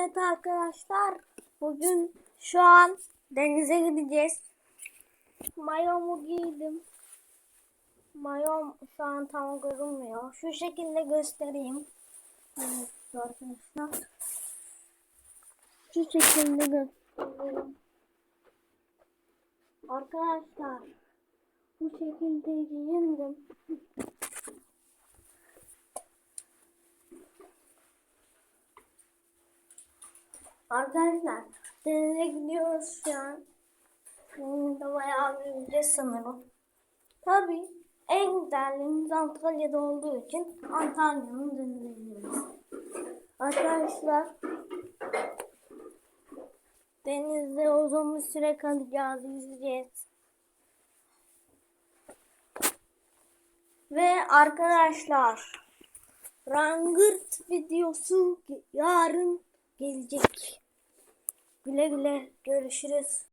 Evet arkadaşlar bugün şu an denize gideceğiz. Mayomu giydim. Mayom şu an tam görünmüyor. Şu şekilde göstereyim. Evet arkadaşlar. Şu şekilde göstereyim. Arkadaşlar bu şekilde giyindim. Arkadaşlar denize gidiyoruz şu an. Denizde bayağı bir yüzeceğiz sanırım. Tabii en güzelliğimiz Antalya'da olduğu için Antalya'nın denize gidiyoruz. Arkadaşlar denizde uzun bir süre kalacağız, yüzeceğiz. Ve arkadaşlar Rangırt videosu yarın gelecek. Güle güle görüşürüz.